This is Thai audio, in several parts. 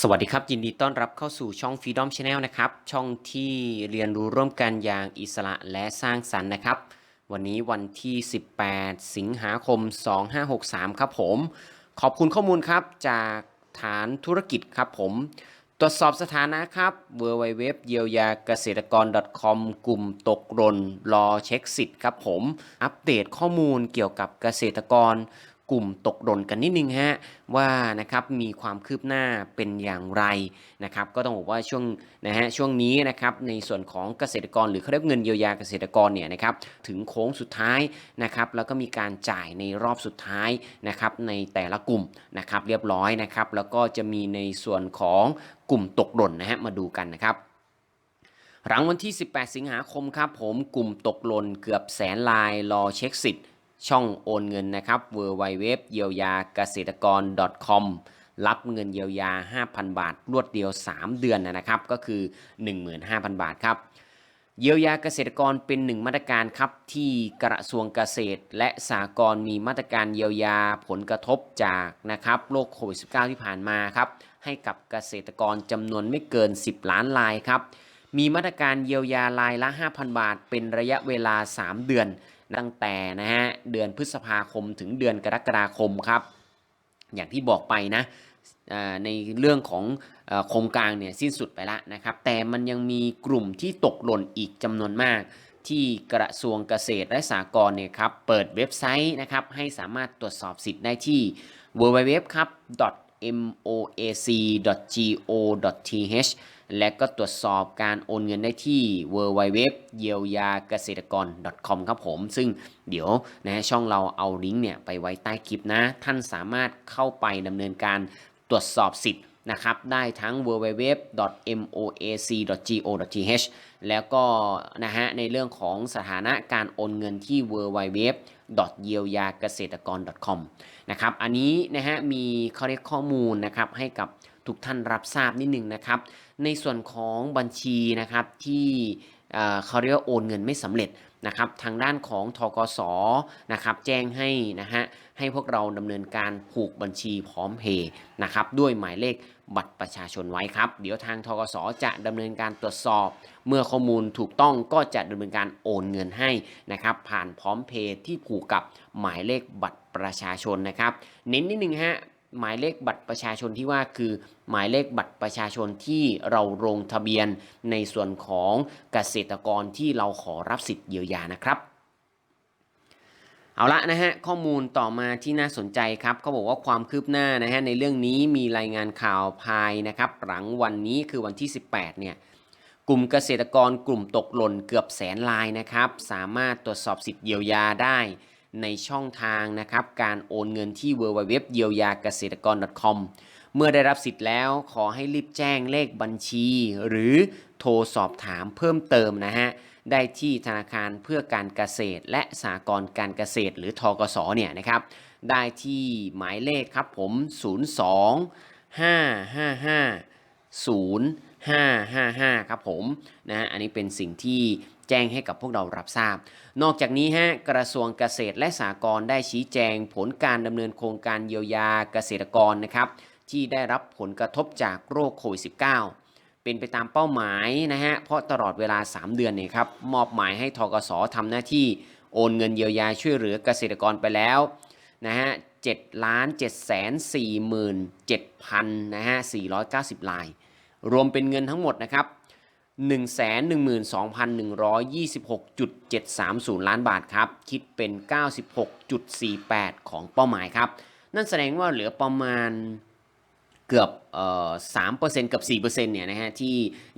สวัสดีครับ ยินดีต้อนรับเข้าสู่ช่อง Freedom Channel นะครับ ช่องที่เรียนรู้ร่วมกันอย่างอิสระและสร้างสรรค์นะครับ วันนี้วันที่ 18 สิงหาคม 2563 ครับผม ขอบคุณข้อมูลครับ จากฐานธุรกิจครับผม ตรวจสอบสถานะครับ w w w เยียวยาเกษตรกร .com กลุ่มตกหล่นรอเช็คสิทธิ์ครับผม อัปเดตข้อมูลเกี่ยวกับเกษตรกร กลุ่มตกหล่นกันนิดนึงฮะว่านะครับมีความคืบหน้าเป็นอย่างไรนะครับก็ต้องบอกว่าช่วงนะฮะช่วงนี้นะครับในส่วนของเกษตรกรหรือเขาเรียกเงินเยียวยาเกษตรกรเนี่ยนะครับถึงโค้งสุดท้ายนะครับแล้วก็มีการจ่ายในรอบสุดท้ายนะครับในแต่ละกลุ่มนะครับเรียบร้อยนะครับแล้วก็จะมีในส่วนของกลุ่มตกหล่นนะฮะมาดูกันนะครับหลังวันที่ 18 สิงหาคมครับผมกลุ่มตกหล่นเกือบแสนลายรอเช็คสิทธิ์ ช่องโอนเงินนะครับ w w w เยียวยาเกษตรกร .com รับเงินเยียวยา 5,000 บาท รวดเดียว 3 เดือนนะครับ ก็คือ 15,000 บาทครับ เยียวยาเกษตรกรเป็นหนึ่งมาตรการครับที่กระทรวงเกษตร และสหกรณ์มีมาตรการเยียวยาผลกระทบจากนะครับโรคโควิด -19 ที่ผ่านมาครับ ให้กับเกษตรกรจำนวนไม่เกิน 10 ล้านรายครับ มีมาตรการเยียวยารายละ 5,000 บาท เป็นระยะเวลา 3 เดือน ตั้งแต่นะฮะเดือนพฤษภาคมถึงเดือนกรกฎาคมครับ อย่างที่บอกไปนะในเรื่องของโครงการเนี่ยสิ้นสุดไปแล้วนะครับ แต่มันยังมีกลุ่มที่ตกหล่นอีกจำนวนมาก ที่กระทรวงเกษตรและสหกรณ์เนี่ยครับเปิดเว็บไซต์นะครับให้สามารถตรวจสอบสิทธิ์ได้ที่ www ครับ moac.go.th และก็ตรวจสอบการโอนเงินได้ที่ www เยียวยาเกษตรกร .com ครับผม ซึ่งเดี๋ยวนะฮะช่องเราเอาลิงก์เนี่ยไปไว้ใต้คลิปนะ ท่านสามารถเข้าไปดำเนินการตรวจสอบสิทธิ์นะครับได้ทั้ง www.moac.go.th แล้วก็นะฮะในเรื่องของสถานะการโอนเงินที่ www เยียวยาเกษตรกร .com นะครับอันนี้นะฮะมีเขาเรียกข้อมูลนะครับให้กับ ทุกท่านรับทราบนิดหนึ่งนะครับ ในส่วนของบัญชีนะครับที่เขาเรียกว่าโอนเงินไม่สำเร็จนะครับทางด้านของทกสนะครับแจ้งให้นะฮะให้พวกเราดำเนินการผูกบัญชีพร้อมเพย์นะครับด้วยหมายเลขบัตรประชาชนไว้ครับ เดี๋ยวทางทกสจะดำเนินการตรวจสอบ เมื่อข้อมูลถูกต้องก็จะดำเนินการโอนเงินให้นะครับผ่านพร้อมเพย์ที่ผูกกับหมายเลขบัตรประชาชนนะครับ เน้นนิดนึงฮะ หมายเลขบัตรประชาชนที่ว่าคือ หมายเลขบัตรประชาชนที่เราลงทะเบียนในส่วนของเกษตรกรที่เราขอรับสิทธิ์เยียวยานะครับเอาละนะฮะข้อมูลต่อมาที่น่าสนใจครับเขาบอกว่าความคืบหน้านะฮะในเรื่องนี้มีรายงานข่าวภายนะครับหลังวันนี้คือวันที่ 18เนี่ยกลุ่มเกษตรกรกลุ่มตกหล่นเกือบแสนรายนะครับสามารถตรวจสอบสิทธิ์เยียวยาได้ ในช่องทางนะครับการโอนเงินที่ www เยียวยาเกษตรกร .com เมื่อได้รับสิทธิ์แล้วขอให้รีบแจ้งเลขบัญชี หรือโทรสอบถามเพิ่มเติมนะฮะได้ที่ธนาคารเพื่อการเกษตร และสหกรณ์การเกษตร หรือทกสเนี่ยนะครับ ได้ที่หมายเลขครับผม 02 555 0555 ครับผมนะฮะอันนี้เป็นสิ่งที่ แจ้งให้กับพวกเรารับทราบ นอกจากนี้ฮะกระทรวงเกษตรและสหกรณ์ได้ชี้แจงผลการดำเนินโครงการเยียวยาเกษตรกรนะครับที่ได้รับผลกระทบจากโรคโควิด -19 เป็นไปตามเป้าหมายนะฮะเพราะตลอดเวลา 3 เดือนเนี่ยครับมอบหมายให้ทกสทำหน้าที่โอนเงินเยียวยาช่วยเหลือเกษตรกรไปแล้วนะฮะ7ล้าน7แสน47,000นะฮะ490 ลาย รวมเป็นเงินทั้งหมดนะครับ 112,126.730 ล้านบาทครับ คิดเป็น 96.48 ของเป้าหมายครับ นั่นแสดงว่าเหลือประมาณ เกือบเปอ่อ3%กับ4%เนี่ยนะฮะที่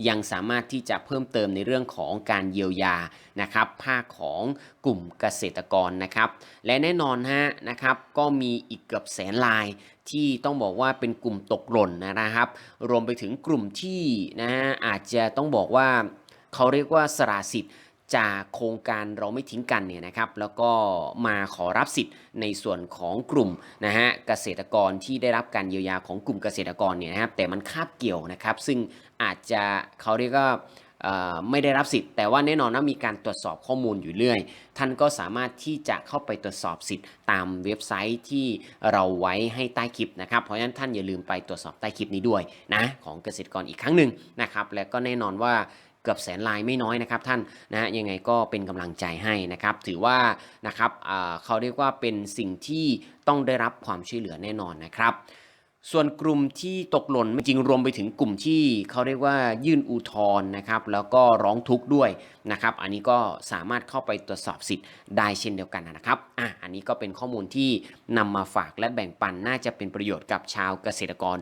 ยังสามารถที่จะเพิ่มเติมในเรื่องของการเยียวยานะครับภาคของกลุ่มเกษตรกรนะครับ และแน่นอนฮะนะครับก็มีอีกเกือบแสนลายที่ต้องบอกว่าเป็นกลุ่มตกหล่นนะครับ รวมไปถึงกลุ่มที่นะฮะอาจจะต้องบอกว่าเขาเรียกว่าสละสิทธิ์ จากโครงการเราไม่ทิ้งกันเนี่ยนะครับ แล้วก็มาขอรับสิทธิ์ในส่วนของกลุ่มนะฮะเกษตรกรที่ได้รับการเยียวยาของกลุ่มเกษตรกรเนี่ยนะครับ แต่มันคาบเกี่ยวนะครับ ซึ่งอาจจะเขาเรียกว่าไม่ได้รับสิทธิ์แต่ว่าแน่นอนว่ามีการตรวจสอบข้อมูลอยู่เรื่อย ท่านก็สามารถที่จะเข้าไปตรวจสอบสิทธิ์ตามเว็บไซต์ที่เราไว้ให้ใต้คลิปนะครับ เพราะฉะนั้นท่านอย่าลืมไปตรวจสอบใต้คลิปนี้ด้วยนะของเกษตรกรอีกครั้งหนึ่งนะครับ และก็แน่นอนว่า กือบแสนลายไม่น้อยนะครับท่านนะยังไงก็เป็นกำลังใจให้นะครับ ถือว่านะครับเขาเรียกว่าเป็นสิ่งที่ต้องได้รับความช่วยเหลือแน่นอนนะครับส่วนกลุ่มที่ตกหล่นจริงรวมไปถึงกลุ่มที่เขาเรียกว่ายื่นอุทธรณ์นะครับ แล้วก็ร้องทุกข์ด้วยนะครับ อันนี้ก็สามารถเข้าไปตรวจสอบสิทธิ์ได้เช่นเดียวกันนะครับอะอันนี้ก็เป็นข้อมูลที่นำมาฝากและแบ่งปันน่าจะเป็นประโยชน์กับชาวเกษตรกร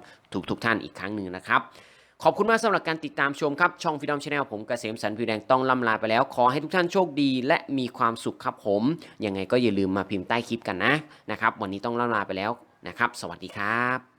ทุกๆทท่านอีกครั้งหนึ่งนะครับ ขอบคุณมากสำหรับการติดตามชมครับ ช่องฟิดอมชาแนลผมเกษมสันผิวแดงต้องล่ำลาไปแล้ว ขอให้ทุกท่านโชคดีและมีความสุขครับผม ยังไงก็อย่าลืมมาพิมพ์ใต้คลิปกันนะนะครับ วันนี้ต้องล่ำลาไปแล้วนะครับ สวัสดีครับ